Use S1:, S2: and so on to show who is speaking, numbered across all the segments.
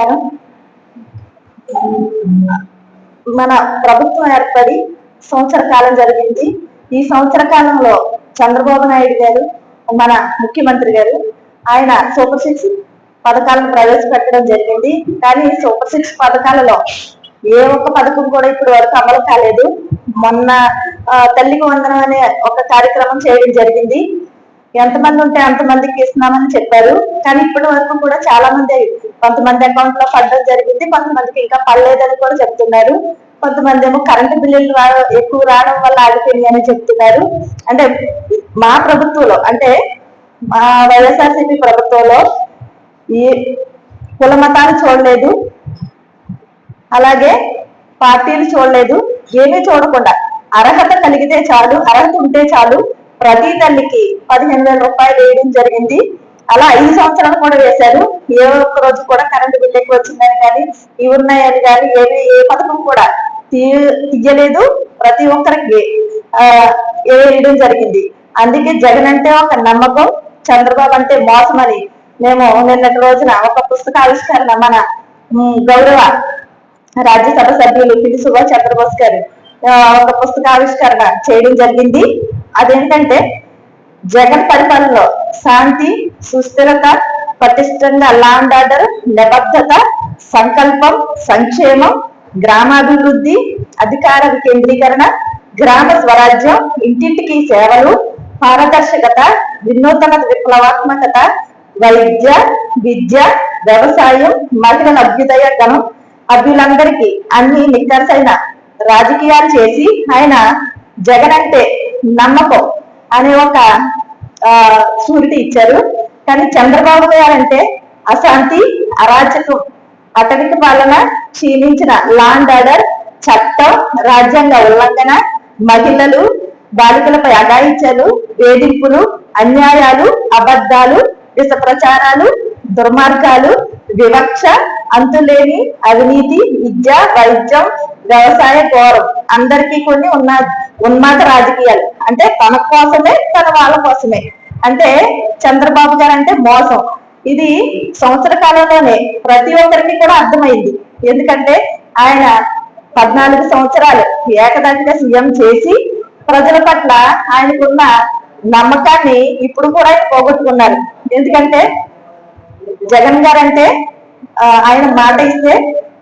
S1: నమస్కారం మన ప్రభుత్వం ఏర్పడి సంవత్సర కాలం జరిగింది. ఈ సంవత్సర కాలంలో చంద్రబాబు నాయుడు గారు మన ముఖ్యమంత్రి గారు ఆయన సూపర్ సిక్స్ పథకాలను ప్రవేశపెట్టడం జరిగింది. కానీ సూపర్ సిక్స్ పథకాలలో ఏ ఒక్క పథకం కూడా ఇప్పటి వరకు అమలు కాలేదు. మొన్న తల్లికి వందనం అనే ఒక కార్యక్రమం చేయడం జరిగింది. ఎంతమంది ఉంటే అంతమందికి ఇస్తున్నామని చెప్పారు. కానీ ఇప్పటి వరకు కూడా చాలా మంది కొంతమంది అకౌంట్లో పడడం జరిగింది కొంతమందికి ఇంకా పడలేదని కూడా చెప్తున్నారు. కొంతమంది ఏమో కరెంటు బిల్లులు ఎక్కువ రావడం వల్ల ఆగిపోయింది అని చెప్తున్నారు. అంటే మా ప్రభుత్వంలో అంటే మా వైఎస్ఆర్సీపీ ప్రభుత్వంలో ఈ కుల మతాలు చూడలేదు. అలాగే పార్టీలు చూడలేదు. ఏమీ చూడకుండా అర్హత కలిగితే చాలు అర్హత ఉంటే చాలు ప్రతి తల్లికి పదిహేను వేల రూపాయలు వేయడం జరిగింది. అలా ఐదు సంవత్సరాలు కూడా వేశారు. ఏ ఒక్క రోజు కూడా కరెంటు బిల్లు ఎక్కువ వచ్చిందని కానీ ఇవి ఉన్నాయని కానీ ఏమి ఏ పథకం కూడా తీయలేదు ప్రతి ఒక్కరికి. ఆ, వేయడం జరిగింది. అందుకే జగన్ అంటే ఒక నమ్మకం చంద్రబాబు అంటే మోసం అని. మేము నిన్నటి రోజున ఒక పుస్తక ఆవిష్కరణ మన గౌరవ రాజ్యసభ సభ్యులు పిల్లి సుభాష్ చంద్రబోస్ గారు ఒక పుస్తక ఆవిష్కరణ చేయడం జరిగింది. అదేంటంటే జగన్ పరిపాలనలో శాంతి సుస్థిరత పటిష్టంగా లాండ్ ఆర్డర్ నిబద్ధత సంకల్పం సంక్షేమం గ్రామాభివృద్ధి అధికార వికేంద్రీకరణ గ్రామ స్వరాజ్యం ఇంటింటికి సేవలు పారదర్శకత వినూతన విప్లవాత్మకత వైద్య విద్య వ్యవసాయం మహిళల అభ్యుదయ గణం అభ్యులందరికీ అన్ని నిక్కర్సైన రాజకీయాలు చేసి ఆయన జగన్ అంటే నమ్మకం. అనే ఒక ఆ సూరిటీ ఇచ్చారు. కానీ చంద్రబాబు గారు అంటే అశాంతి అరాచకం అటవిక పాలన క్షీణించిన లాండ్ ఆర్డర్ చట్టం రాజ్యాంగ ఉల్లంఘన మహిళలు బాలికలపై అఘాయిత్యాలు వేధింపులు అన్యాయాలు అబద్ధాలు విష ప్రచారాలు దుర్మార్గాలు వివక్ష అంతులేని అవినీతి విద్య వైద్యం వ్యవసాయ ఘోరం అందరికీ కొన్ని ఉన్న ఉన్మాద రాజకీయాలు. అంటే తన కోసమే తన వాళ్ళ కోసమే. అంటే చంద్రబాబు గారు అంటే మోసం. ఇది సంవత్సర కాలంలోనే ప్రతి ఒక్కరికి కూడా అర్థమైంది. ఎందుకంటే ఆయన పద్నాలుగు సంవత్సరాలు ఏకదంగా సీఎం చేసి ప్రజల పట్ల ఆయనకున్న నమ్మకాన్ని ఇప్పుడు కూడా పోగొట్టుకున్నారు. ఎందుకంటే జగన్ గారు అంటే ఆయన మాట ఇస్తే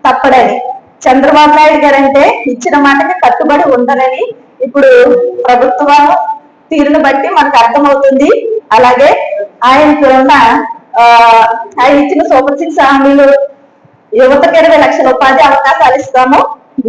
S1: తప్పడని. చంద్రబాబు నాయుడు గారు అంటే ఇచ్చిన మాటకి కట్టుబడి ఉండరని ఇప్పుడు ప్రభుత్వ తీరును బట్టి మనకు అర్థమవుతుంది. అలాగే ఆయనకు ఉన్న ఆ, ఆయన ఇచ్చిన సూపర్ సిక్స్ హామీలు యువతకు ఇరవై లక్షల ఉపాధి అవకాశాలు ఇస్తాము.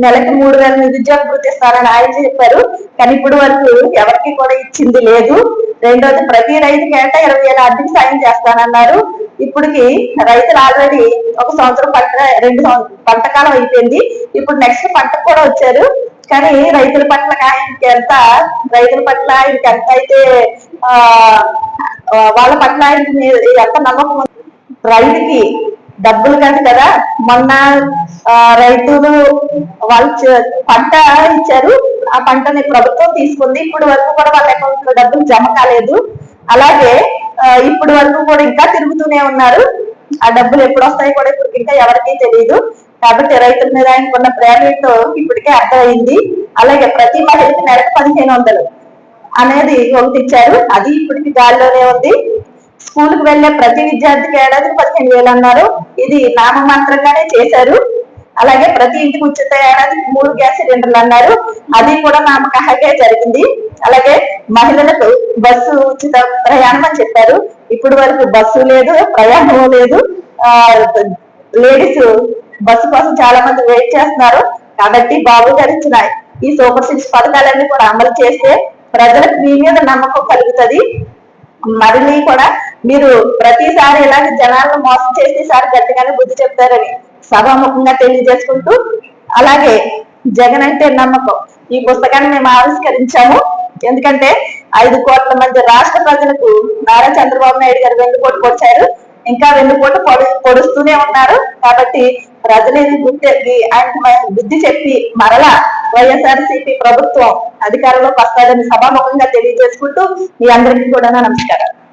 S1: నెలకు మూడు వేల నిరుద్యోగ గుర్తిస్తారని ఇస్తారని ఆయన చెప్పారు. కానీ ఇప్పుడు వరకు ఎవరికి కూడా ఇచ్చింది లేదు. రెండోది ప్రతి రైతు కేట ఇరవై వేల ఆర్థిక సాయం చేస్తానన్నారు. ఇప్పటికి రైతులు ఆల్రెడీ ఒక సంవత్సరం పంట రెండు పంటకాలం పంట కాలం అయిపోయింది. ఇప్పుడు నెక్స్ట్ పంటకు కూడా వచ్చారు. కానీ రైతుల పట్ల ఆయనకి ఎంత రైతుల పట్ల ఆయనకి ఎంత అయితే ఆ వాళ్ళ పట్ల ఆయనకి ఎంత నమ్మకం ఉంది. రైతుకి డబ్బులు కాదు కదా మొన్న ఆ, రైతులు వాళ్ళు పంట ఇచ్చారు. ఆ పంటని ప్రభుత్వం తీసుకుంది. ఇప్పుడు వరకు కూడా వాళ్ళ అకౌంట్లో డబ్బులు జమ కాలేదు. అలాగే ఇప్పుడు వరకు కూడా ఇంకా తిరుగుతూనే ఉన్నారు. ఆ డబ్బులు ఎప్పుడు వస్తాయో కూడా ఇప్పుడు ఇంకా ఎవరికీ తెలియదు కాబట్టి రైతుల మీద ఆయనకున్న ప్రేమ ఇప్పటికే అర్థమైంది. అలాగే ప్రతి మహిళకి నెలకు పదిహేను వందలు అనేది ఒకటి ఇచ్చారు. అది ఇప్పటికి గాల్లోనే ఉంది. స్కూల్కి వెళ్ళే ప్రతి విద్యార్థికి ఏడాదికి పదిహేను వేలు అన్నారు. ఇది నామమాత్రంగానే చేశారు. అలాగే ప్రతి ఇంటికి ఉచిత ఏడాదికి మూడు గ్యాస్ సిలిండర్లు అన్నారు. అది కూడా నామకహగే జరిగింది. అలాగే మహిళలకు బస్సు ఉచిత ప్రయాణం అని చెప్పారు. ఇప్పుడు వరకు బస్సు లేదు ప్రయాణం లేదు. ఆ లేడీస్ బస్సు కోసం చాలా మంది వెయిట్ చేస్తున్నారు. కాబట్టి బాబు గారు ఇచ్చిన ఈ సూపర్ సిక్స్ పథకాలన్నీ కూడా అమలు చేస్తే ప్రజలకు మీ మీద నమ్మకం కలుగుతుంది. మరిన్ని కూడా మీరు ప్రతిసారి ఇలాంటి జనాలను మోసం చేసి ఈసారి గట్టిగానే బుద్ధి చెప్తారని సభాముఖంగా తెలియజేసుకుంటూ అలాగే జగన్ అంటే నమ్మకం. ఈ పుస్తకాన్ని మేము ఆవిష్కరించాము. ఎందుకంటే ఐదు కోట్ల మంది రాష్ట్ర ప్రజలకు నారా చంద్రబాబు నాయుడు గారు వెన్నుపోటు పొడిచారు. ఇంకా వెన్నుపోటు పొడు పొడుస్తూనే ఉన్నారు. కాబట్టి ప్రజలు గుర్తెత్తి ఆయనకు బుద్ధి చెప్పి మరలా వైఎస్ఆర్సీపీ ప్రభుత్వం అధికారంలోకి వస్తాదని సభాముఖంగా తెలియజేసుకుంటూ మీ అందరికీ కూడా నమస్కారం